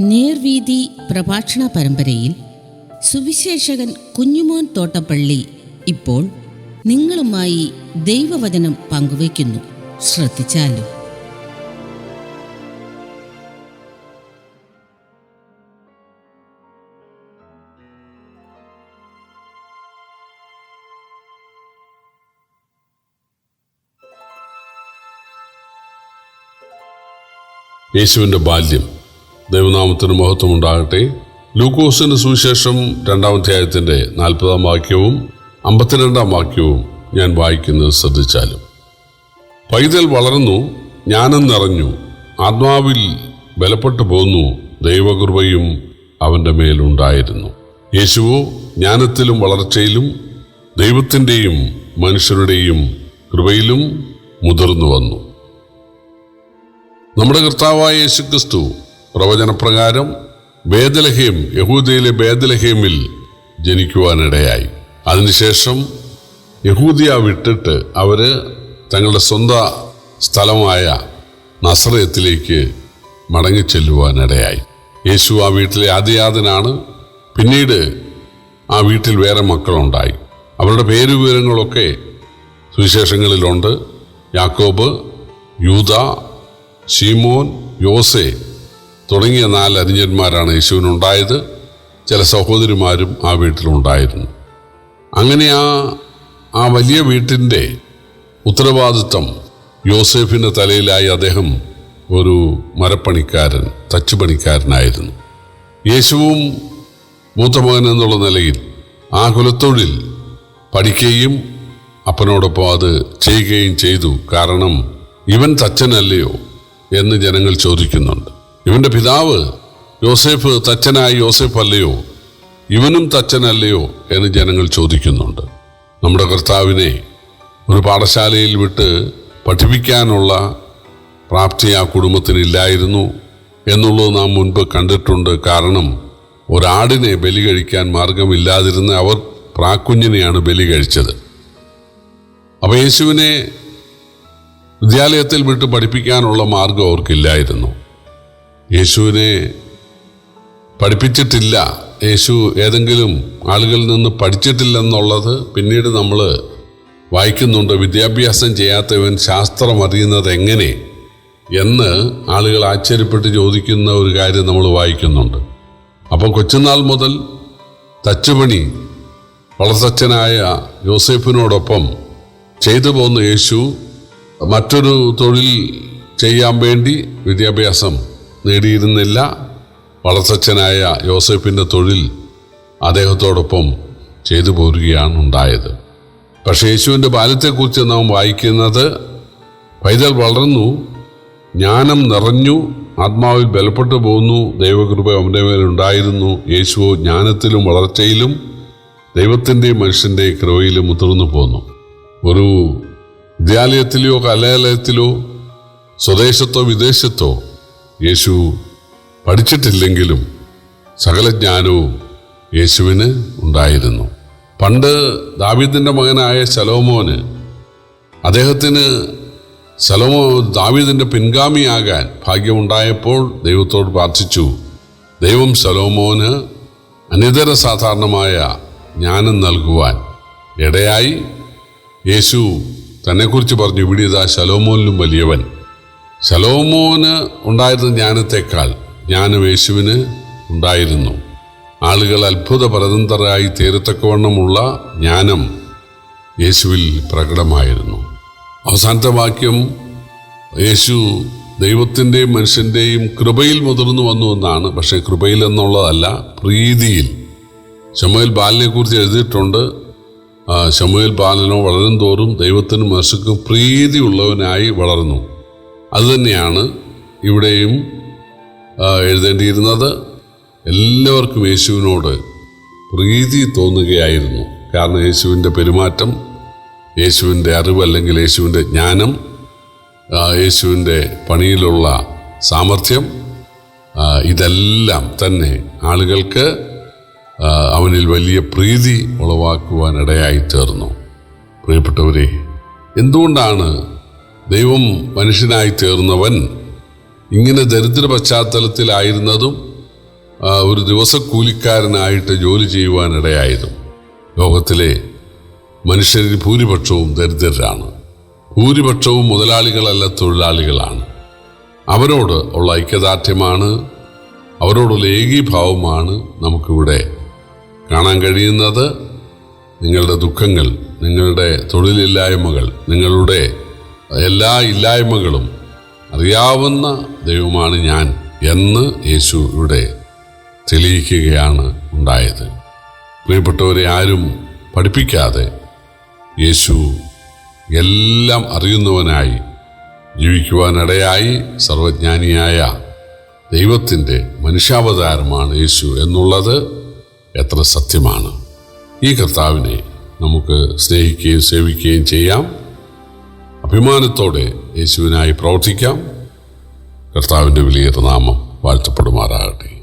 നേർവീതി പ്രഭാഷണ പരമ്പരയിൽ സുവിശേഷകൻ കുഞ്ഞുമോൻ തോട്ടപ്പള്ളി ഇപ്പോൾ നിങ്ങളുമായി ദൈവവചനം പങ്കുവയ്ക്കുന്നു. ശ്രദ്ധിച്ചാലും? യേശുവിന്റെ ബാല്യം ദൈവനാമത്തിന് മഹത്വം ഉണ്ടാകട്ടെ ലൂക്കോസിന്റെ സുവിശേഷം രണ്ടാം അധ്യായത്തിന്റെ നാൽപ്പതാം വാക്യവും അമ്പത്തിരണ്ടാം വാക്യവും ഞാൻ വായിക്കുന്നത് ശ്രദ്ധിച്ചാലും. പൈതൽ വളർന്നു ജ്ഞാനം നിറഞ്ഞു ആത്മാവിൽ ബലപ്പെട്ടു പോന്നു ദൈവകൃപയും അവന്റെ മേലുണ്ടായിരുന്നു യേശുവോ ജ്ഞാനത്തിലും വളർച്ചയിലും ദൈവത്തിന്റെയും മനുഷ്യരുടെയും കൃപയിലും മുതിർന്നു വന്നു. നമ്മുടെ കർത്താവായ യേശുക്രിസ്തു പ്രവചനപ്രകാരം ബേദലഹേം യഹൂദയിലെ ബേദലഹേമിൽ ജനിക്കുവാനിടയായി. അതിനുശേഷം യഹൂദിയ വിട്ടിട്ട് അവർ തങ്ങളുടെ സ്വന്തം സ്ഥലമായ നസറയത്തിലേക്ക് മടങ്ങിച്ചെല്ലുവാനിടയായി. യേശു ആ വീട്ടിലെ ആദ്യയാതനാണ്. പിന്നീട് ആ വീട്ടിൽ വേറെ മക്കളുണ്ടായി. അവരുടെ പേരുവിവരങ്ങളൊക്കെ സുവിശേഷങ്ങളിലുണ്ട്. യാക്കോബ് യൂത ഷീമോൻ യോസെ തുടങ്ങിയ നാല് അനുജന്മാരാണ് യേശുവിനുണ്ടായത്. ചില സഹോദരിമാരും ആ വീട്ടിലുണ്ടായിരുന്നു. അങ്ങനെ ആ ആ വലിയ വീട്ടിന്റെ ഉത്തരവാദിത്വം യോസെഫിന്റെ തലയിലായി അദ്ദേഹം ഒരു മരപ്പണിക്കാരൻ തച്ചുപണിക്കാരനായിരുന്നു യേശുവും മൂത്തമകൻ എന്നുള്ള നിലയിൽ ആ കുലത്തൊഴിൽ പഠിക്കുകയും അപ്പനോടൊപ്പം അത് ചെയ്യുകയും ചെയ്തു. കാരണം ഇവൻ തച്ചനല്ലയോ എന്ന് ജനങ്ങൾ ചോദിക്കുന്നുണ്ട്. ഇവന്റെ പിതാവ് യോസേഫ് തച്ചനായ യോസേഫ് അല്ലയോ? ഇവനും തച്ചനല്ലയോ എന്ന് ജനങ്ങൾ ചോദിക്കുന്നുണ്ട്. നമ്മുടെ കർത്താവിനെ ഒരു പാഠശാലയിൽ വിട്ട് പഠിപ്പിക്കാനുള്ള പ്രാപ്തി ആ കുടുംബത്തിനില്ലായിരുന്നു എന്നുള്ളത് നാം മുൻപ് കണ്ടിട്ടുണ്ട്. കാരണം ഒരാടിനെ ബലി കഴിക്കാൻ മാർഗമില്ലാതിരുന്ന അവർ പ്രാക്കുഞ്ഞിനെയാണ് ബലി കഴിച്ചത്. അപ്പോൾ യേശുവിനെ വിദ്യാലയത്തിൽ വിട്ട് പഠിപ്പിക്കാനുള്ള മാർഗം അവർക്കില്ലായിരുന്നു. യേശുവിനെ പഠിപ്പിച്ചിട്ടില്ല. യേശു ഏതെങ്കിലും ആളുകളിൽ നിന്ന് പഠിച്ചിട്ടില്ലെന്നുള്ളത് പിന്നീട് നമ്മൾ വായിക്കുന്നുണ്ട്. വിദ്യാഭ്യാസം ചെയ്യാത്തവൻ ശാസ്ത്രം അറിയുന്നത് എങ്ങനെ എന്ന് ആളുകൾ ആശ്ചര്യപ്പെട്ട് ചോദിക്കുന്ന ഒരു കാര്യം നമ്മൾ വായിക്കുന്നുണ്ട്. അപ്പം കൊച്ചുനാൾ മുതൽ തച്ചുപണി വളർത്തച്ഛനായ യോസേഫിനോടൊപ്പം ചെയ്തു പോന്ന യേശു മറ്റൊരു തൊഴിൽ ചെയ്യാൻ വേണ്ടി വിദ്യാഭ്യാസം നേടിയിരുന്നില്ല. വളർത്തച്ഛനായ യോസഫിന്റെ തൊഴിൽ അദ്ദേഹത്തോടൊപ്പം ചെയ്തു പോരുകയാണ് ഉണ്ടായത്. പക്ഷേ യേശുവിന്റെ ബാല്യത്തെക്കുറിച്ച് നാം വായിക്കുന്നത് പൈതൽ വളർന്നു ജ്ഞാനം നിറഞ്ഞു ആത്മാവിൽ ബലപ്പെട്ടു പോകുന്നു ദൈവകൃപ അവന്റെ മേലുണ്ടായിരുന്നു യേശുവോ ജ്ഞാനത്തിലും വളർച്ചയിലും ദൈവത്തിന്റെയും മനുഷ്യന്റെയും കൃപയിലും മുതിർന്നു പോന്നു. ഒരു വിദ്യാലയത്തിലോ കലാലയത്തിലോ സ്വദേശത്തോ വിദേശത്തോ യേശു പഠിച്ചിട്ടില്ലെങ്കിലും സകല ജ്ഞാനവും യേശുവിന് ഉണ്ടായിരുന്നു. പണ്ട് ദാവീദിന്റെ മകനായ ശലോമോന് അദ്ദേഹത്തിന് ശലോമോ ദാവീദിന്റെ പിൻഗാമിയാകാൻ ഭാഗ്യമുണ്ടായപ്പോൾ ദൈവത്തോട് പ്രാർത്ഥിച്ചു ദൈവം ശലോമോന് അനിതര സാധാരണമായ ജ്ഞാനം നൽകുവാൻ ഇടയായി. യേശു തന്നെക്കുറിച്ച് പറഞ്ഞു ഇവിടെ ഇതാ ശലോമോനിലും വലിയവൻ. ശലോമോന് ഉണ്ടായിരുന്ന ജ്ഞാനത്തെക്കാൾ ജ്ഞാനം യേശുവിന് ഉണ്ടായിരുന്നു. ആളുകൾ അത്ഭുത പരതന്ത്രരായി തീരത്തക്കവണ്ണമുള്ള ജ്ഞാനം യേശുവിൽ പ്രകടമായിരുന്നു. അവസാനത്തെ വാക്യം യേശു ദൈവത്തിന്റെയും മനുഷ്യന്റെയും കൃപയിൽ മുതിർന്നു വന്നു എന്നാണ്. പക്ഷേ കൃപയിൽ എന്നുള്ളതല്ല പ്രീതിയിൽ. ശമുവേൽ ബാലിനെക്കുറിച്ച് എഴുതിയിട്ടുണ്ട്. ശമുവേൽ ബാലനോ വളരും തോറും ദൈവത്തിനും മനുഷ്യർക്കും പ്രീതിയുള്ളവനായി വളർന്നു. അതുതന്നെയാണ് ഇവിടെയും എഴുതേണ്ടിയിരുന്നത്. എല്ലാവർക്കും യേശുവിനോട് പ്രീതി തോന്നുകയായിരുന്നു. കാരണം യേശുവിന്റെ പെരുമാറ്റം യേശുവിന്റെ അറിവ് അല്ലെങ്കിൽ യേശുവിന്റെ ജ്ഞാനം യേശുവിന്റെ പണിയിലുള്ള സാമർഥ്യം ഇതെല്ലാം തന്നെ ആളുകൾക്ക് അവനിൽ വലിയ പ്രീതി ഉളവാക്കുവാൻ ഇടയായി തീർന്നു. പ്രിയപ്പെട്ടവരെ എന്തുകൊണ്ടാണ് ദൈവം മനുഷ്യനായി തീർന്നവൻ. ഇങ്ങനെ ദരിദ്ര പശ്ചാത്തലത്തിലായിരുന്നതും ഒരു ദിവസക്കൂലിക്കാരനായിട്ട് ജോലി ചെയ്യുവാനിടയായതും. ലോകത്തിലെ മനുഷ്യരിൽ ഭൂരിപക്ഷവും ദരിദ്രരാണ്. ഭൂരിപക്ഷവും മുതലാളികളല്ല തൊഴിലാളികളാണ്. അവരോട് ഉള്ള ഐക്യദാർഢ്യമാണ് അവരോടുള്ള ഏകീഭാവമാണ് നമുക്കിവിടെ കാണാൻ കഴിയുന്നത്. നിങ്ങളുടെ ദുഃഖങ്ങൾ നിങ്ങളുടെ തൊഴിലില്ലായ്മകൾ നിങ്ങളുടെ എല്ലാ ഇല്ലായ്മകളും അറിയാവുന്ന ദൈവമാണ് ഞാൻ എന്ന് യേശു ഇവിടെ തെളിയിക്കുകയാണ് ഉണ്ടായത്. പ്രിയപ്പെട്ടവരെ ആരും പഠിപ്പിക്കാതെ യേശു എല്ലാം അറിയുന്നവനായി ജീവിക്കുവാനിടയായി സർവജ്ഞാനിയായ ദൈവത്തിന്റെ മനുഷ്യാവതാരമാണ് യേശു എന്നുള്ളത് എത്ര സത്യമാണ്. ഈ കർത്താവിനെ നമുക്ക് സ്നേഹിക്കുകയും സേവിക്കുകയും ചെയ്യാം. അഭിമാനത്തോടെ യേശുവിനായി പ്രവർത്തിക്കാം. കർത്താവിന്റെ വലിയ നാമം വാഴ്ത്തപ്പെടുമാറാകട്ടെ.